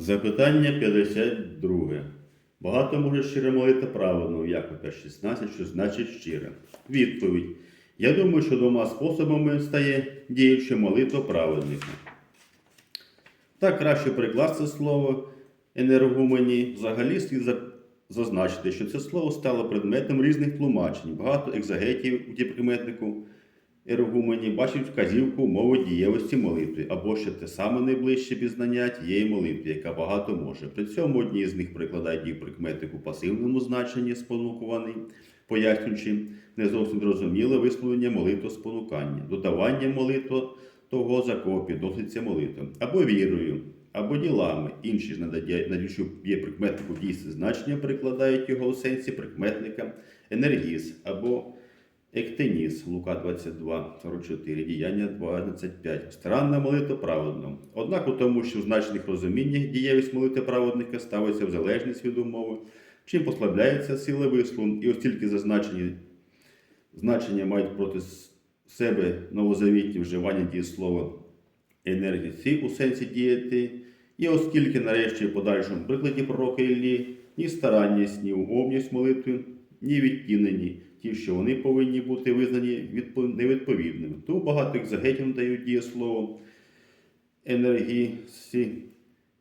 Запитання 52. Багато може щиро молити правильно, Якова 16, що значить щире. Відповідь. Я думаю, що двома способами стає діюча молитва праведника. Так краще прикласти слово енергумені. Взагалі слід зазначити, що це слово стало предметом різних тлумачень. Багато екзагетів у діприметнику ергумені бачать вказівку мови дієвості молитви, або ще те саме найближче пізнання тієї молитви, яка багато може. При цьому одні з них прикладають дію прикметник у пасивному значенні спонукуваний, пояснюючи не зовсім зрозуміле висловлення молитви спонукання, додавання молитви того, за кого підноситься молитва, або вірою, або ділами. Інші ж надіючи є прикметнику дійсне значення, прикладають його у сенсі прикметника енергіс або Ектеніс, Лука 22, 44, діяння 25. Странна молитва праведно. Однак у тому, що в значних розуміннях дієвість молитви праведника ставиться в залежність від умови, чим послабляється сила вислову, і оскільки зазначені значення мають проти себе новозавітні вживання дієслова енергії у сенсі діяти, і оскільки нарешті в подальшому прикладі пророка Іллі ні старанність, ні умовність молитви, ні відтінені, ті, що вони повинні бути визнані відпо- невідповідними. Тому багато екзагетів дають дієслово енергісі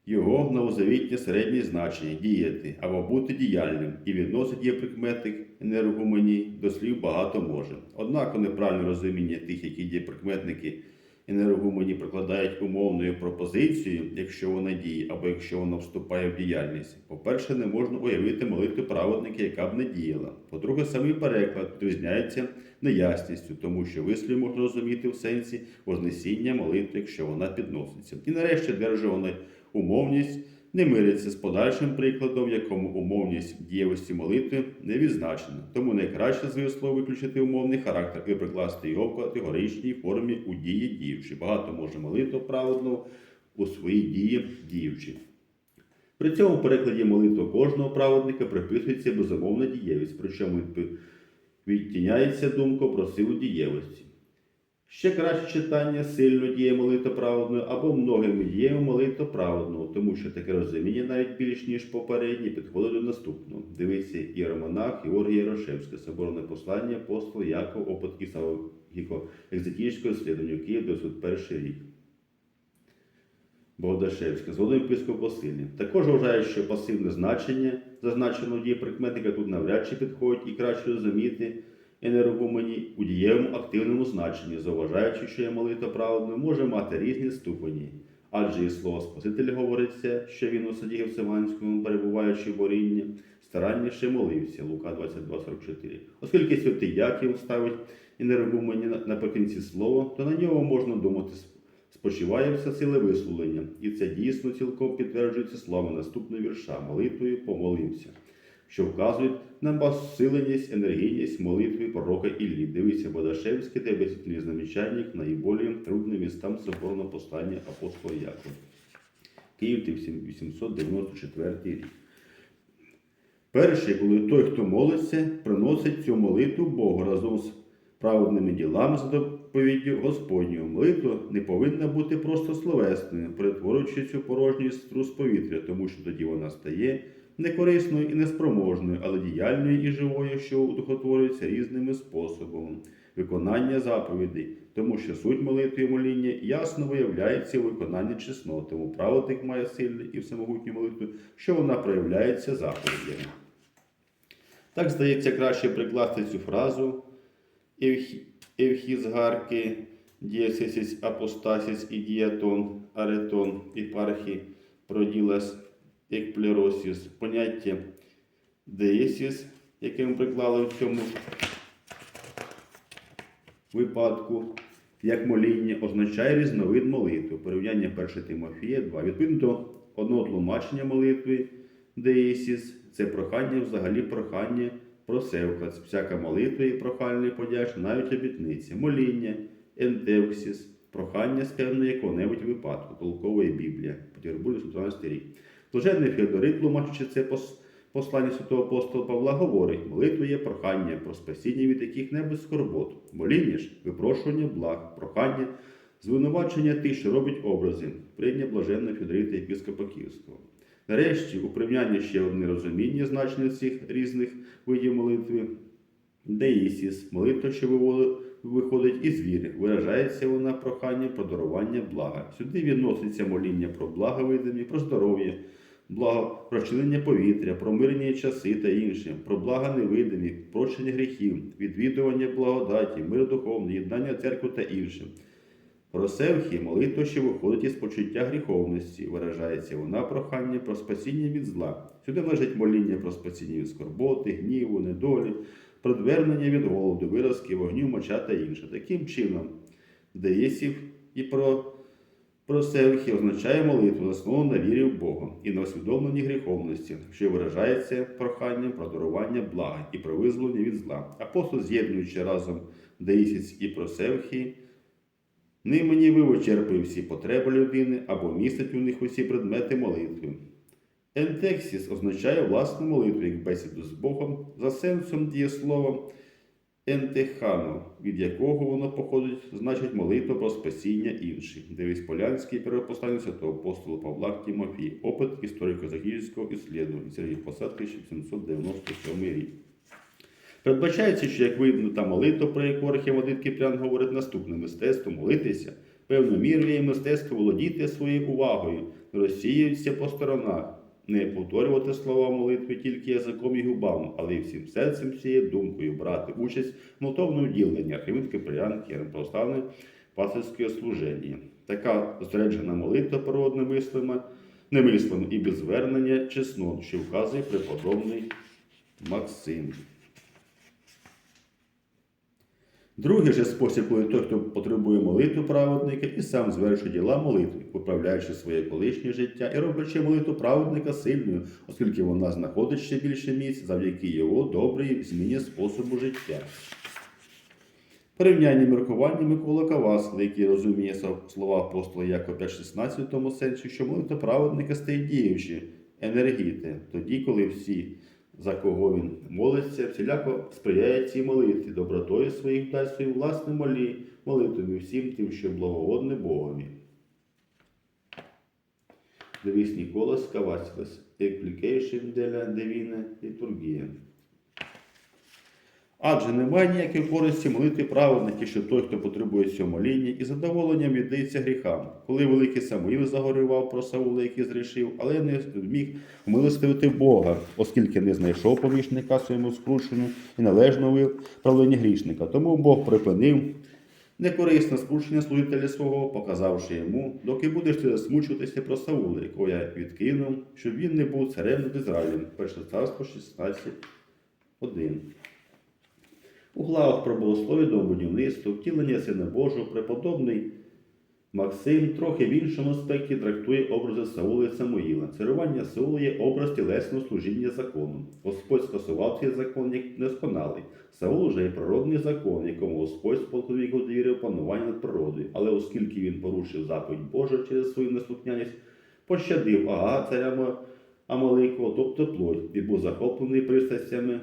його новозавітнє середнє значення діяти або бути діяльним і відносить є прикметник енергомені до слів багато може. Однак неправильне розуміння тих, які дієприкметники енергомені прикладають умовною пропозицією, якщо вона діє, або якщо вона вступає в діяльність. По-перше, не можна уявити молитву праведника, яка б не діяла. По-друге, самий переклад відрізняється неясністю, тому що вислів можна розуміти в сенсі вознесіння молитви, якщо вона підноситься. І нарешті державна умовність не мириться з подальшим прикладом, в якому умовність дієвості молитви не відзначена. Тому найкраще з вислову виключити умовний характер і прикласти його в категоричній формі у дії діючи. Багато може молитва праведно у своїй дії діючи. При цьому перекладі молитви кожного праведника приписується безумовна дієвість, причому відтіняється думка про силу дієвості. Ще краще читання сильно діє молитва праведною або многими діями молитва праведного, тому що таке розуміння навіть більш ніж попереднє підходить до наступного. Дивиться іеромонах Георгій Ярошевський, соборне послання, апостол Яков, опит Ісавіко, екзотічного слідування Київ 901 рік. Богдашевська, згодом епископ Василій. Також вважає, що пасивне значення зазначеного дії прикметника тут навряд чи підходить і краще розуміти енергомені у дієвому активному значенні, зауважаючи, що є молитва праведною, може мати різні ступені. Адже і слово Спасителя говориться, що він у саді Гевсиманському, перебуваючи в борінні, старанніше молився. Лука 22,44. Оскільки святий Яків ставить енергомені наприкінці слова, то на нього можна думати спочиває вся сила висловлення, і це дійсно цілком підтверджується словами наступного вірша молитвою помолився, що вказують на посиленість, енергійність молитви пророка Іллі. Дивіться Бодашевський та об'яснительний замічальник найболі трудним містам соборного послання апостола Якова. Київ 1894 рік. Перше, коли той, хто молиться, приносить цю молитву Богу разом з праведними ділами за доповіддю Господнього. Молитва не повинна бути просто словесною, перетворюючи цю порожній струс повітря, тому що тоді вона стає некорисною і неспроможною, але діяльною і живою, що удохотворюється різними способами. Виконання заповідей, тому що суть молитви і моління ясно виявляється у виконанні чеснот, тому праведник має сильну і всемогутню молитву, що вона проявляється заповідями. Так, здається, краще прикласти цю фразу Евхі- Евхізгарки, дієсисіс апостасіс і діатон, аретон, іпархі, проділас, екплеросіс, поняття деєсіс, яке ми приклали в цьому випадку, як моління, означає різновид молитви. Порівняння 1 Тимофія 2. Відповідно одного тлумачення молитви деєсіс, це прохання взагалі прохання про севкац, всяка молитва і прохальний подяч, навіть обітниця, моління, ентевксіс, прохання з певної якого-небудь випадку, толкової Біблія, Петербург, 14 рік. Блаженний Феодорит, тлумачучи це послання святого апостола Павла, говорить, молитва є прохання про спасіння від яких-небудь скорбот, моління ж випрошування благ, прохання звинувачення тих, що робить образи, прийня блаженного Федорита єпископа Київського. Нарешті, у порівнянні ще одне розуміння значення цих різних видів молитви. Деїсіс, молитва, що виходить із віри, виражається вона проханням про дарування блага. Сюди відноситься моління про благо видимі, про здоров'я, благо, про вчинення повітря, про мирні часи та інше, про блага невидимі, прощення гріхів, відвідування благодаті, мир духовний, єднання церкви та інше. Про севхі молитва, що виходить із почуття гріховності, виражається вона прохання про спасіння від зла. Сюди лежить моління про спасіння від скорботи, гніву, недолі, про відвернення від голоду, виразки, вогню, моча та інше. Таким чином, деєсів і про, про севхі означає молитву, засновану на вірі в Бога і на усвідомленні гріховності, що виражається проханням про дарування блага і про визволення від зла. Апостол, з'єднуючи разом деїсіць і про севхі, Ними ніби вичерпує всі потреби людини або містить у них усі предмети молитви. Ентексіс означає власну молитву як бесіду з Богом за сенсом дієслова ентехано, від якого воно походить, значить молитва про спасіння інших. Дивись Полянський перепостання святого апостола Павла к Тимофій. Опит історико-західського іслідування. Сергій Посад, 1797 рік. Передбачається, що як видно та молитва, про яку Архімандрит Кіпрян говорить наступне мистецтво молитися, певною мірою мистецтво володіти своєю увагою, розсіюється по сторонах, не повторювати слова молитви тільки язиком і губами, але й всім серцем всією думкою брати участь в молитовному діленні Архімандрит приянки, Кірен Православне пасторське служення. Така зряджена молитва природними мислами, немислами і без звернення чеснот, що вказує преподобний Максим. Другий же спосіб, коли той, хто потребує молитви праведника і сам звершує діла молитви, управляючи своє колишнє життя і роблячи молитву праведника сильною, оскільки вона знаходить ще більше місць завдяки його добрій зміні способу життя. Порівняння міркування Микола Кавасли, який розуміє слова апостола Якова 5.16 в тому сенсі, що молитва праведника стає діючі, енергіти, тоді, коли всі за кого він молиться, всіляко сприяє цій молитві, добротою своїх дасть своїм власним молі, молитвами всім тим, що благогодне Богові. Дивись колос Кавасілес, Explication деля Divina Liturgia. Адже немає ніякої користі молити праведники, що той, хто потребує цього моління, і задоволенням віддається гріхам. Коли великий Самуїл загорював про Саула, який зрішив, але не зміг умилостивити Бога, оскільки не знайшов помічника своєму скручену і належного виправлення грішника. Тому Бог припинив некорисне скручення служителя свого, показавши йому, доки будеш ти засмучуватися про Саула, якого я відкинув, щоб він не був царем над Ізраїлем. Перше царство 16.1. У главах про богослов'я до будівництва, втілення Сина Божого, преподобний Максим трохи в іншому аспекті трактує образи Саула і Самуїла. Царювання Саула є образ тілесного служіння закону. Господь скасував цей закон як недосконалий. Саул же є природний закон, якому Господь його довірив панування над природою. Але оскільки він порушив заповідь Божу через свою неслухняність, пощадив Ага царя Амаликова, тобто плоть, і був захоплений пристрастями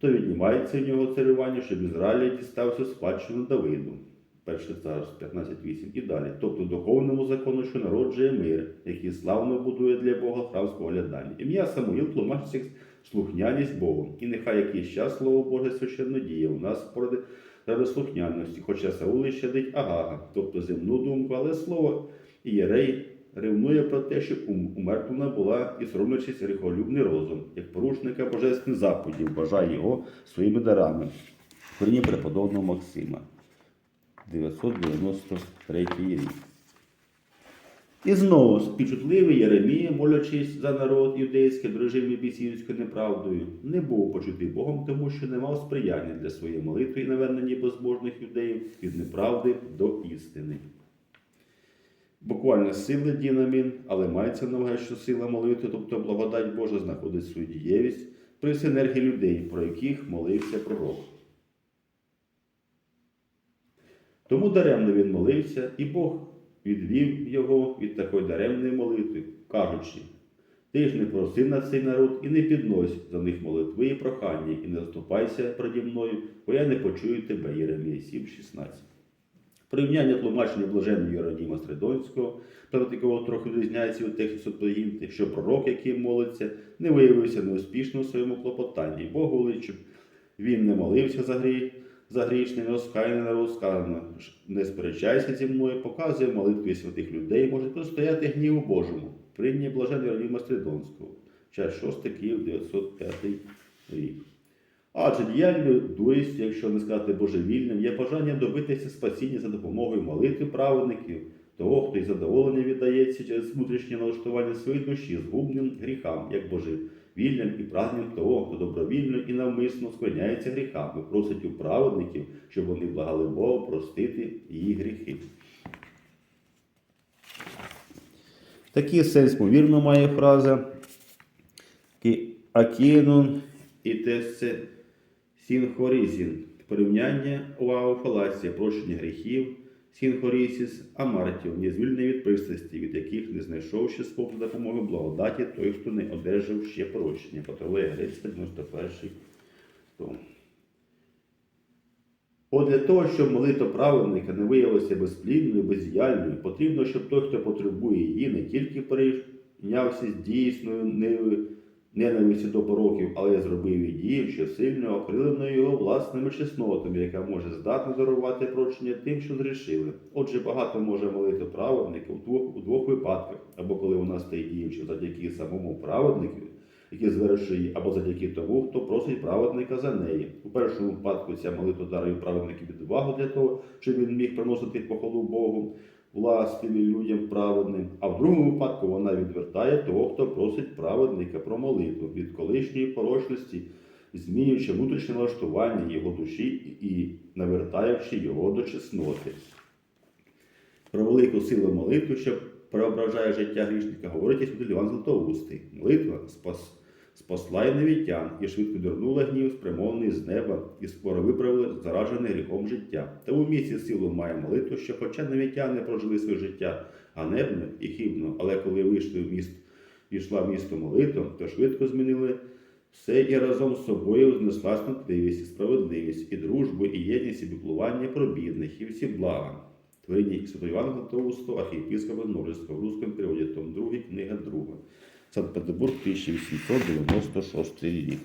то віднімається в нього царювання, щоб Ізраїль дістався спадщину Давиду. Перше царство 15.8 і далі. Тобто духовному закону, що народжує мир, який славно будує для Бога храм споглядання. Ім'я Самуїл тлумачить слухняність Богу. І нехай якийсь час Слово Боже священно діє у нас поради ради слухняності, хоча Саул щадить Агага, тобто земну думку, але слово Ієрей ревнує про те, що умертвлена була і соромлячись гріхолюбний розум, як порушника божественних заповідів, вважає його своїми дарами. Коріння преподобного Максима. 993 рік. І знову співчутливий Єремія, молячись за народ юдейський в режимі бісівською неправдою, не був почутий Богом, тому що не мав сприяння для своєї молитви і наверненні безбожних юдеїв від неправди до істини. Буквально сили дінамін, але мається на увазі, що сила молитви, тобто благодать Божа, знаходить свою дієвість при синергії людей, про яких молився пророк. Тому даремно він молився, і Бог відвів його від такої даремної молитви, кажучи, ти ж не проси на цей народ і не піднось за них молитви і прохання, і не заступайся переді мною, бо я не почую тебе, Єремія 7,16. Порівняння тлумачення блаженного Єроніма Стридонського, правда, якого трохи відрізняється від тексту Септуагінти, що пророк, який молиться, не виявився неуспішно у своєму клопотанні. Бог волить, щоб він не молився за гріх, за грішне, не розкаяне, не розкаяне. Не сперечайся зі мною, показує молитві святих людей, може простояти гніву Божому. Прийняє блаженний Єроніма Стридонського. Час 6 Київ 905 рік. Адже діяльною дурістю, якщо не сказати божевільним, є бажання добитися спасіння за допомогою молитви праведників, того, хто із задоволення віддається через внутрішнє налаштування своєї душі згубним гріхам, як божевільним і прагненням того, хто добровільно і навмисно склоняється гріхами, просить у праведників, щоб вони благали Бога простити її гріхи. Такий сенс, ймовірно, має фраза «Кі- Акінон і тесе сінхорізін. Порівняння увагу фалація, прощення гріхів, сінхорісіс, амартів, не звільнений від пристрасті, від яких не знайшов ще спосіб допомоги благодаті той, хто не одержав ще прощення. Патрулея Грецька, 91 том. От для того, щоб молитва праведника не виявилася безплідною, бездіяльною, потрібно, щоб той, хто потребує її, не тільки перейнявся з дійсною неви- ненависті до пороків, але й зробив її дію, що сильно окриленою його власними чеснотами, яка може здатна дарувати прощення тим, що зрішили. Отже, багато може молити праведника у двох, у двох випадках, або коли вона стає діючою завдяки самому праведнику, який звершує або завдяки тому, хто просить праведника за неї. У першому випадку ця молитва дарує праведнику відвагу для того, щоб він міг приносити похвалу Богу, властиві людям праведним, а в другому випадку вона відвертає того, хто просить праведника про молитву від колишньої порочності, змінюючи внутрішнє налаштування його душі і навертаючи його до чесноти. Про велику силу молитви, що преображає життя грішника, говорить Іван Златоустий. Молитва спас, спасла й невітян, і швидко дернула гнів, спрямований з неба, і скоро виправили заражене гріхом життя. Та у місці силу має молитва, що, хоча невітяни прожили своє життя ганебно і хибно, але коли вийшли в міст, війшла в місто молитва, то швидко змінили все і разом з собою знесла снотливість, і справедливість, і дружбу, і єдність, і піклування про бідних, і всі блага. Творіння Святого Івана Златоустого, архієпископа Норильського, в русском переводі, том 2, книга 2. Санкт-Петербург, 1896 рік.